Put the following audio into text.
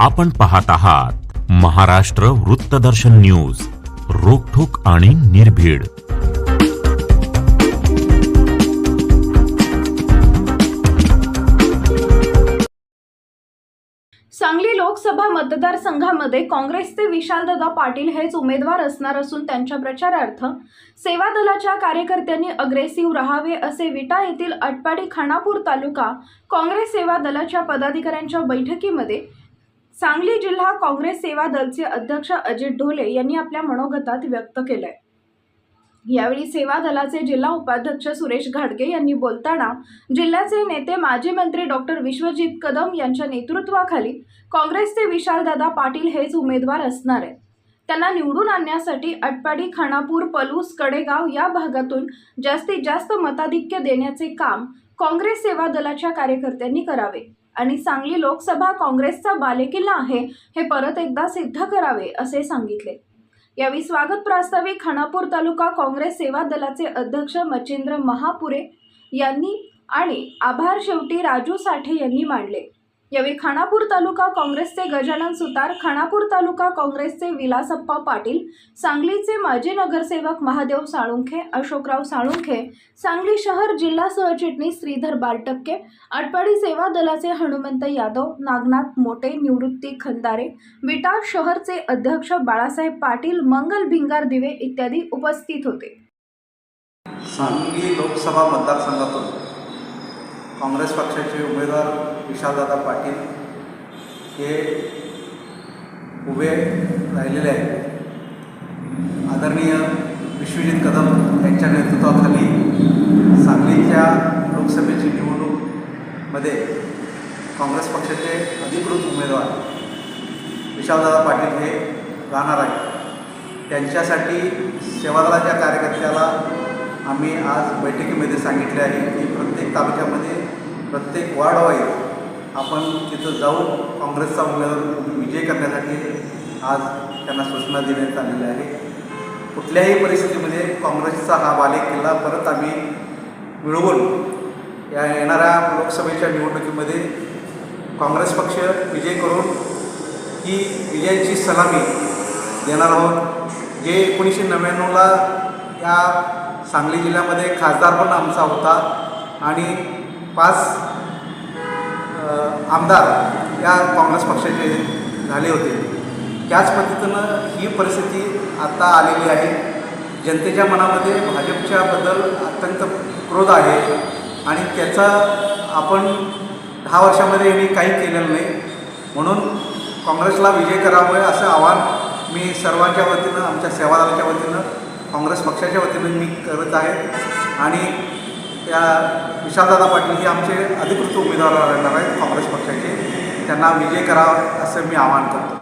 आपण पाहत आहात महाराष्ट्र वृत्तदर्शन न्यूज रोखोक आणि निर्भीड. सांगली लोकसभा मतदारसंघामध्ये काँग्रेसचे विशालदादा पाटील हेच उमेदवार असणार असून त्यांच्या प्रचारार्थ सेवा दलाच्या कार्यकर्त्यांनी अग्रेसिव्ह राहावे असे विटा येथील अटपाडी खानापूर तालुका काँग्रेस सेवा दलाच्या पदाधिकाऱ्यांच्या बैठकीमध्ये सांगली जिल्हा काँग्रेस सेवा दलचे अध्यक्ष अजित ढोले यांनी आपल्या मनोगतात व्यक्त केलंय. यावेळी सेवा दलाचे जिल्हा उपाध्यक्ष सुरेश घाडगे यांनी बोलताना जिल्ह्याचे नेते माजी मंत्री डॉक्टर विश्वजित कदम यांच्या नेतृत्वाखाली काँग्रेसचे विशालदादा पाटील हेच उमेदवार असणार आहेत. त्यांना निवडून आणण्यासाठी अटपाडी खानापूर पलूस कडेगाव या भागातून जास्तीत जास्त मताधिक्य देण्याचे काम काँग्रेस सेवा दलाच्या कार्यकर्त्यांनी करावे. आणि सांगली लोकसभा काँग्रेसचा बालेकिल्ला आहे हे परत एकदा सिद्ध करावे असे सांगितले. यावेळी स्वागत प्रास्ताविक खानापूर तालुका काँग्रेस सेवा दलाचे अध्यक्ष मच्छिंद्र महापुरे यांनी आणि आभार शेवटी राजू साठे यांनी मांडले. यावेळी खानापूर तालुका काँग्रेसचे गजानन सुतार खानापूर तालुका काँग्रेसचे विलासप्पा पाटील सांगलीचे माजी नगरसेवक महादेव साळुंखे अशोकराव साळुंखे सांगली शहर जिल्हा सहचिटणीस श्रीधर बारटक्के आटपाडी सेवा दलाचे हनुमंत यादव नागनाथ मोटे निवृत्ती खंदारे विटा शहरचे अध्यक्ष बाळासाहेब पाटील मंगल भिंगार दिवे इत्यादी उपस्थित होते. सांगली लोकसभा मतदारसंघातून काँग्रेस पक्षाचे उमेदवार विशालदादा पाटील हे उभे राहिलेले आहेत. आदरणीय विश्वजित कदम यांच्या नेतृत्वाखाली सांगलीच्या लोकसभेची निवडणूकमध्ये काँग्रेस पक्षाचे अधिकृत उमेदवार विशालदादा पाटील हे राहणार आहेत. त्यांच्यासाठी सेवादलाच्या कार्यकर्त्याला आम्ही आज बैठकीमध्ये सांगितले आहे की प्रत्येक तालुक्यामध्ये प्रत्येक वार्ड वाईज आपण तिथं जाऊन काँग्रेसचा उमेदवार विजय करण्यासाठी आज त्यांना सूचना देण्यात आलेल्या आहे. कुठल्याही परिस्थितीमध्ये काँग्रेसचा हा बालेकिल्ला परत आम्ही मिळवून या येणाऱ्या लोकसभेच्या निवडणुकीमध्ये काँग्रेस पक्ष विजय करून ही विजयाची सलामी देणार आहोत. जे एकोणीसशे नव्याण्णवला या सांगली जिल्ह्यामध्ये खासदार पण आमचा होता. आणि पाच आमदार या काँग्रेस पक्षाचे झाले होते. त्याच पद्धतीनं ही परिस्थिती आता आलेली आहे. जनतेच्या मनामध्ये भाजपच्याबद्दल अत्यंत क्रोध आहे. आणि त्याचा आपण दहा वर्षामध्ये यांनी काही केलेलं नाही. म्हणून काँग्रेसला विजय करावं असं आव्हान मी सर्वांच्या वतीनं आमच्या सेवादलाच्या वतीनं काँग्रेस पक्षाच्या वतीने मी करत आहे. आणि त्या विशालदादा पाटील हे आमचे अधिकृत उमेदवार राहणार आहेत काँग्रेस पक्षाचे. त्यांना विजय करावा असं मी आवाहन करतो.